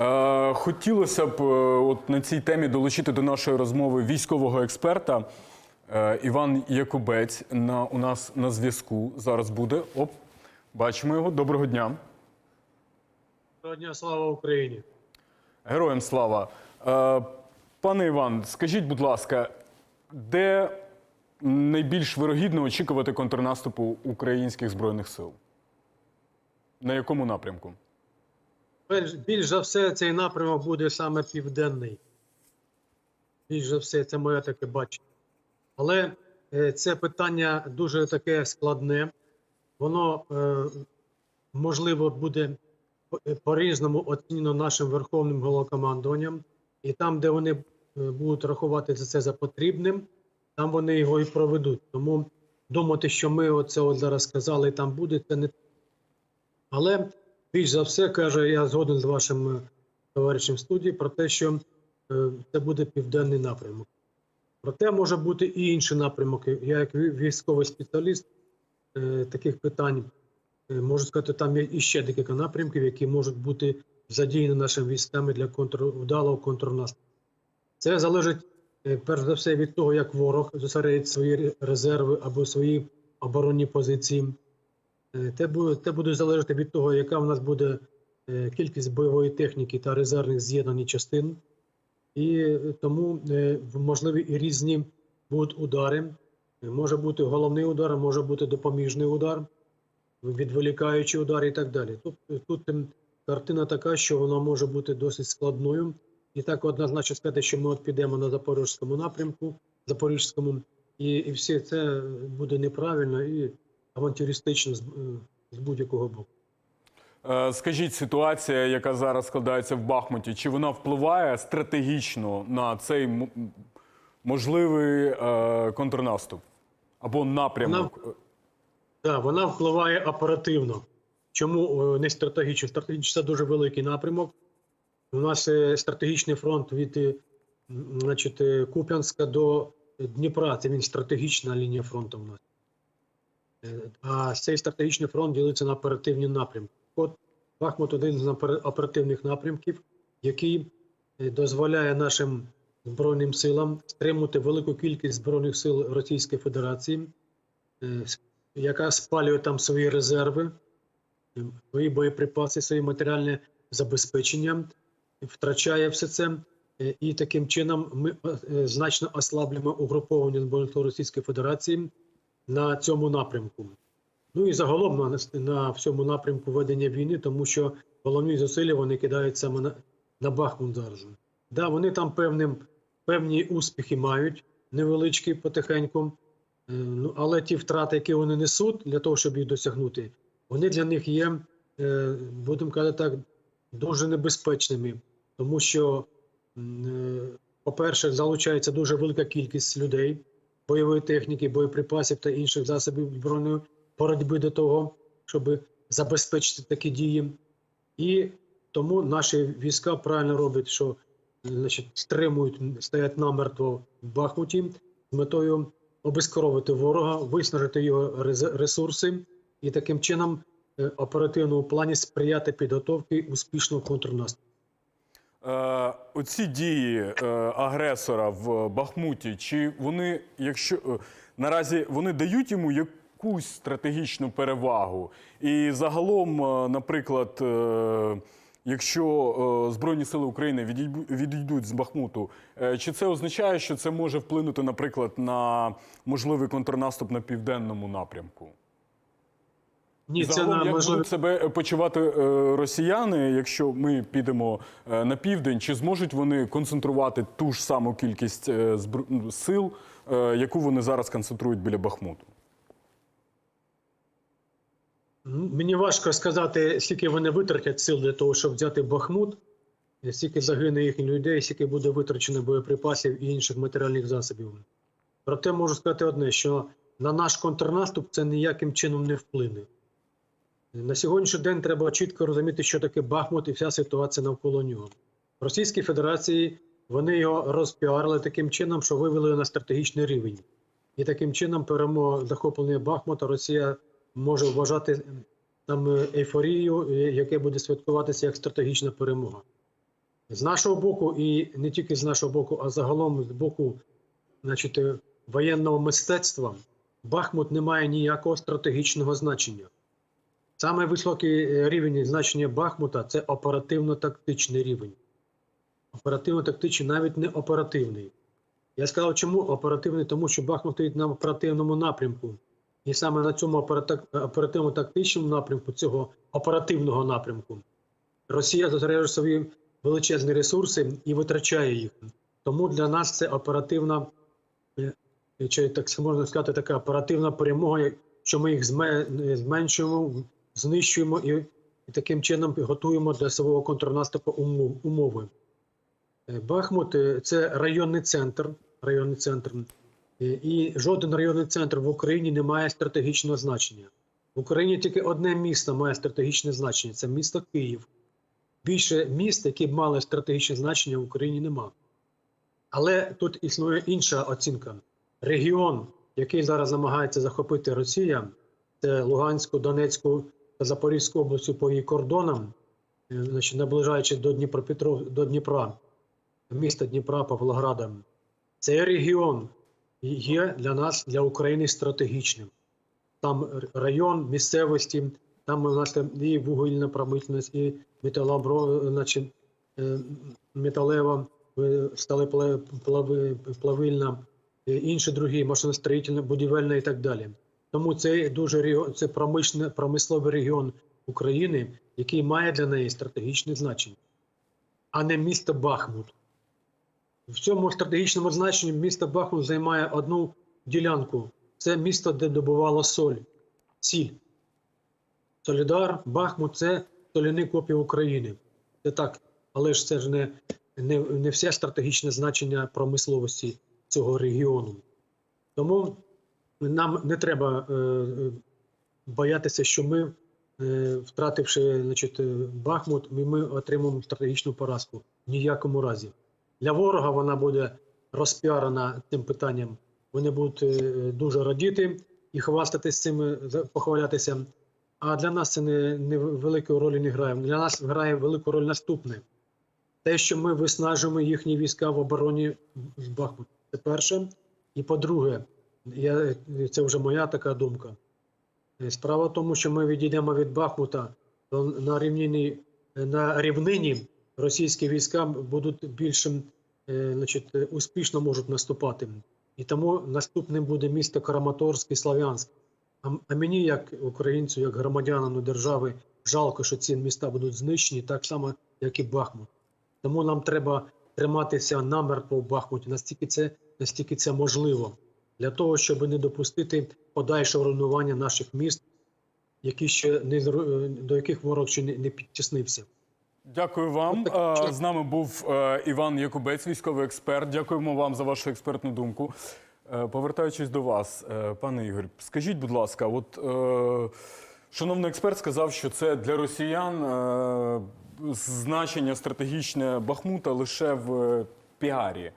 Е, Хотілося б е, от на цій темі долучити до нашої розмови військового експерта Е, Іван Якубець на, у нас на зв'язку зараз буде. Оп, бачимо його. Доброго дня. Доброго дня, слава Україні. Героям слава. Пане Іван, скажіть, будь ласка, де найбільш вирогідно очікувати контрнаступу українських збройних сил? На якому напрямку? Більш, за все, цей напрямок буде саме південний. Більш за все, це моє таке бачення. Але е, це питання дуже таке складне. Воно е, можливо буде е, по-різному оцінено нашим верховним головнокомандуванням. І там, де вони будуть рахувати за це за потрібним, там вони його і проведуть. Тому думати, що ми оце от зараз сказали, там буде, це не але більш за все каже, я згоден з вашим е, товаришем студії про те, що е, це буде південний напрямок. Проте може бути і інший напрямок. Я, як військовий спеціаліст е, таких питань, можу сказати, там є іще декілька напрямків, які можуть бути задіяні нашими військами для контр... вдалого контрнаступу. Це залежить перш за все від того, як ворог зосередить свої резерви або свої оборонні позиції. Е, Те буде, те буде залежати від того, яка в нас буде е, кількість бойової техніки та резервних з'єднань і частин. І е, тому можливі і різні будуть удари. Може бути головний удар, може бути допоміжний удар, відволікаючий удар і так далі. Тут, тут ем, картина така, що вона може бути досить складною. І так однозначно сказати, що ми от підемо на Запорізькому напрямку, Запорізькому, і, і все це буде неправильно і авантюристично з, е, з будь-якого боку. Е, Скажіть, ситуація, яка зараз складається в Бахмуті, чи вона впливає стратегічно на цей можливий е, контрнаступ або напрямок? Так, вона впливає оперативно. Чому не стратегічно? Стратегічно це дуже великий напрямок. У нас стратегічний фронт від значить, Куп'янська до Дніпра. Це він стратегічна лінія фронту у нас. А цей стратегічний фронт ділиться на оперативні напрямки. От Бахмут один з оперативних напрямків, який е, дозволяє нашим Збройним силам стримувати велику кількість Збройних сил Російської Федерації, е, яка спалює там свої резерви, свої боєприпаси, свої матеріальне забезпечення, втрачає все це. Е, І таким чином ми значно ослаблюємо угруповання Збройних сил Російської Федерації на цьому напрямку. Ну і загалом на, на всьому напрямку ведення війни, тому що головні зусилля вони кидають саме на, на Бахмут зараз. Да, вони там певним, певні успіхи мають, невеличкі потихеньку, Е, ну, але ті втрати, які вони несуть для того, щоб їх досягнути, вони для них є, е, будемо казати так, дуже небезпечними, тому що, е, по-перше, залучається дуже велика кількість людей, бойової техніки, боєприпасів та інших засобів збройної боротьби до того, щоб забезпечити такі дії. І тому наші війська правильно роблять, що значить, стримують, стоять намертво в Бахмуті з метою обезкоровити ворога, виснажити його ресурси і таким чином е, оперативному плані сприяти підготовці успішного контрнаступу. Е, оці дії е, агресора в Бахмуті, чи вони, якщо е, наразі вони дають йому якусь стратегічну перевагу? І загалом, наприклад, якщо Збройні Сили України відійдуть з Бахмуту, чи це означає, що це може вплинути, наприклад, на можливий контрнаступ на південному напрямку? Ні, це Загалом, як можливо. будуть себе почувати е, росіяни, якщо ми підемо е, на південь, чи зможуть вони концентрувати ту ж саму кількість е, ну, сил, е, яку вони зараз концентрують біля Бахмуту? Мені важко сказати, скільки вони витратять сил для того, щоб взяти Бахмут, скільки загине їхніх людей, скільки буде витрачено боєприпасів і інших матеріальних засобів. Проте можу сказати одне, що на наш контрнаступ це ніяким чином не вплине. На сьогоднішній день треба чітко розуміти, що таке Бахмут і вся ситуація навколо нього. В Російській Федерації вони його розпіарили таким чином, що вивели на стратегічний рівень. І таким чином перемога захоплення Бахмута Росія може вважати там е, ейфорію, е, яке буде святкуватися як стратегічна перемога. З нашого боку, і не тільки з нашого боку, а загалом з боку значить, е, воєнного мистецтва, Бахмут не має ніякого стратегічного значення. Саме високий е, рівень значення Бахмута це оперативно-тактичний рівень. Оперативно-тактичний, навіть не оперативний. Я сказав, чому оперативний? Тому що Бахмут стоїть на оперативному напрямку. І саме на цьому оперативно-тактичному напрямку, цього оперативного напрямку, Росія зосереджує свої величезні ресурси і витрачає їх. Тому для нас це оперативна, е, чи так можна сказати, така оперативна перемога, що ми їх зменшуємо, знищуємо і, таким чином готуємо для свого контрнаступу умови. Е, Бахмут е, це районний центр, районний центр. Е, І жоден районний центр в Україні не має стратегічного значення. В Україні тільки одне місто має стратегічне значення це місто Київ. Більше міст, які б мали стратегічне значення в Україні, нема. Але тут існує інша оцінка. Регіон, який зараз намагається захопити Росія, це Луганську, Донецьку Запорізьку області по її кордонам, е, значить, наближаючи до Дніпропетров, до Дніпра, міста Дніпра, Павлограда. Цей регіон є для нас, для України стратегічним. Там район місцевості, там у нас і вугільна промисловість, і металобро, значить, е, металева, е, сталеплавильна, інші другі, машиностроїтельна, будівельна і так далі. Тому це дуже це промисловий регіон України, який має для неї стратегічне значення, а не місто Бахмут. В цьому стратегічному значенні місто Бахмут займає одну ділянку. Це місто, де добувало соль, сіль. Солідар, Бахмут це соляні копії України. Це так, але ж це ж не, не, не все стратегічне значення промисловості цього регіону. Тому нам не треба е, е, боятися, що ми, е, втративши значить, Бахмут, ми, отримаємо стратегічну поразку. В ніякому разі. Для ворога вона буде розпіарена цим питанням. Вони будуть дуже радіти і хвастатись цим, похвалятися. А для нас це не, не великої ролі не грає. Для нас грає велику роль наступне. Те, що ми виснажуємо їхні війська в обороні з Бахмуту. Це перше. І по-друге, я, це вже моя така думка. Е, Справа в тому, що ми відійдемо від Бахмута, то на рівнині, на рівнині російські війська будуть більшим, е, значить, е, успішно можуть наступати. І тому наступним буде місто Краматорськ і Слав'янськ. А мені, як українцю, як громадянину держави, жалко, що ці міста будуть знищені, так само, як і Бахмут. Тому нам треба триматися намертво в Бахмуті, настільки це, настільки це можливо, для того, щоб не допустити подальшого руйнування наших міст, які ще не е, до яких ворог ще не, не підтіснився. Дякую вам. Е, З нами був е, Іван Якубець, військовий експерт. Дякуємо вам за вашу експертну думку. Повертаючись до вас, пане Ігор, скажіть, будь ласка, от е, шановний експерт сказав, що це для росіян е, значення стратегічне Бахмута лише в піарі.